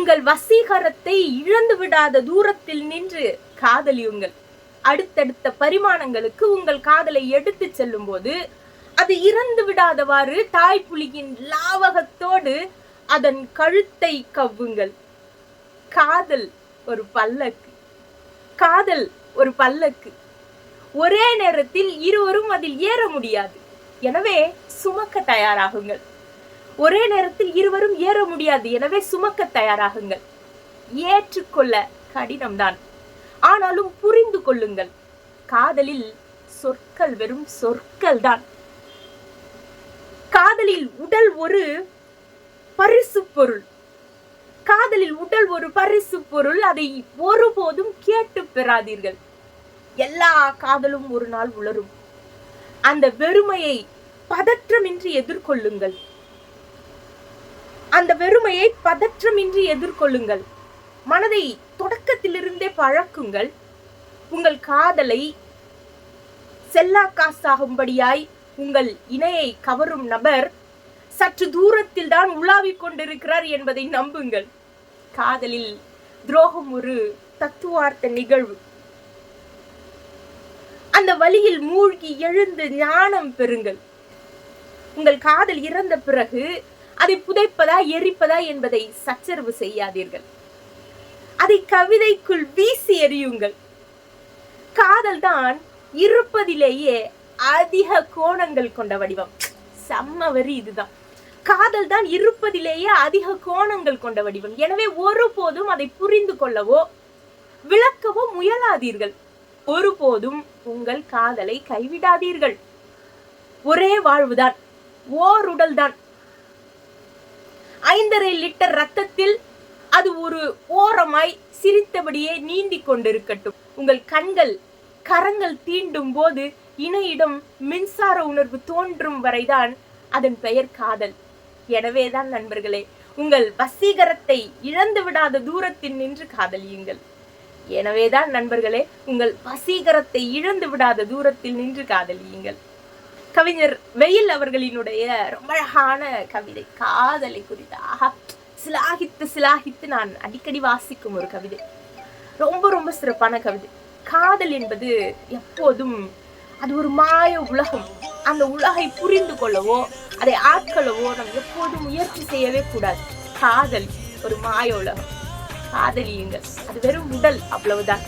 உங்கள் வசீகரத்தை இழந்து விடாத தூரத்தில் நின்று காதலியுங்கள் அடுத்தடுத்த பரிமாணங்களுக்கு உங்கள் காதலை எடுத்து செல்லும் போது அது இறந்து விடாதவாறு தாய் புலியின் லாவகத்தோடு அதன் கழுத்தை கவ்வுங்கள். காதல் ஒரு பல்லக்கு. காதல் ஒரு பல்லக்கு. ஒரே நேரத்தில் இருவரும் அதில் ஏற முடியாது. எனவே சுமக்க தயாராகுங்கள். ஒரே நேரத்தில் இருவரும் ஏற முடியாது. எனவே சுமக்க தயாராகுங்கள். ஏற்றுக்கொள்ள கடினம்தான். ஆனாலும் புரிந்து கொள்ளுங்கள். காதலில் சொற்கள் வெறும் சொற்கள் தான் காதலில் உடல் ஒரு பரிசு பொருள். காதலில் உடல் ஒரு பரிசு பொருள். அதை ஒருபோதும் கேட்டு பெறாதீர்கள். எல்லா காதலும் ஒரு நாள் உலரும். அந்த வெறுமையை பதற்றமின்றி எதிர்கொள்ளுங்கள். அந்த வெறுமையை பதற்றமின்றி எதிர்கொள்ளுங்கள். மனதை தொடக்கத்திலிருந்தே பழக்குங்கள். உங்கள் காதலை செல்லா காசாகும்படியாய் உங்கள் இணையை கவரும் நபர் சற்று தூரத்தில் தான் உலாவிக் கொண்டிருக்கிறார் என்பதை நம்புங்கள். காதலில் துரோகம் ஒரு தத்துவார்த்த நிகழ்வு. அந்த வழியில் மூழ்கி எழுந்து ஞானம் பெறுங்கள். உங்கள் காதல் இறந்த பிறகு அதை புதைப்பதா எரிப்பதா என்பதை சச்சரவு செய்யாதீர்கள். அதை கவிதைக்குள் வீசி எறியுங்கள். காதல் தான் இருப்பதிலேயே அதிக கோணங்கள் கொண்ட வடிவம். செம்ம வரி இதுதான். காதல் தான் இருப்பதிலேயே அதிக கோணங்கள் கொண்ட வடிவம். எனவே ஒருபோதும் அதை புரிந்து கொள்ளவோ விளக்கவோ முயலாதீர்கள். ஒருபோதும் உங்கள் காதலை கைவிடாதீர்கள். ஒரே வாழ்வுதான். ஓர் உடல்தான். ஐந்தரை லிட்டர் ரத்தத்தில் அது ஒரு ஓரமாய் சிரித்தபடியே நீந்தி கொண்டிருக்கட்டும். உங்கள் கண்கள் கரங்கள் தீண்டும் போது இணையிடம் மின்சார உணர்வு தோன்றும் வரைதான் அதன் பெயர் காதல். எனவேதான் நண்பர்களே உங்கள் வசீகரத்தை இழந்து விடாத தூரத்தில் நின்று காதலியுங்கள். எனவேதான் நண்பர்களே உங்கள் வசீகரத்தை இழந்து விடாத தூரத்தில் நின்று காதலியுங்கள். கவிஞர் வெயில் அவர்களினுடைய ரொம்ப அழகான கவிதை காதலை குறித்த ஆஹா சிலாகித்து சிலாகித்து நான் அடிக்கடி வாசிக்கும் ஒரு கவிதை. ரொம்ப ரொம்ப சிறப்பான கவிதை. காதல் என்பது எப்போதும் அது ஒரு மாய உலகம். அந்த உலகை புரிந்து கொள்ளவோ அதை ஆட்கொள்ளவோ நம்ம எப்போதும் முயற்சி செய்யவே கூடாது. காதல் ஒரு மாய உலகம். காதலியுங்கள். அது வெறும் உடல் அவ்வளவுதான்.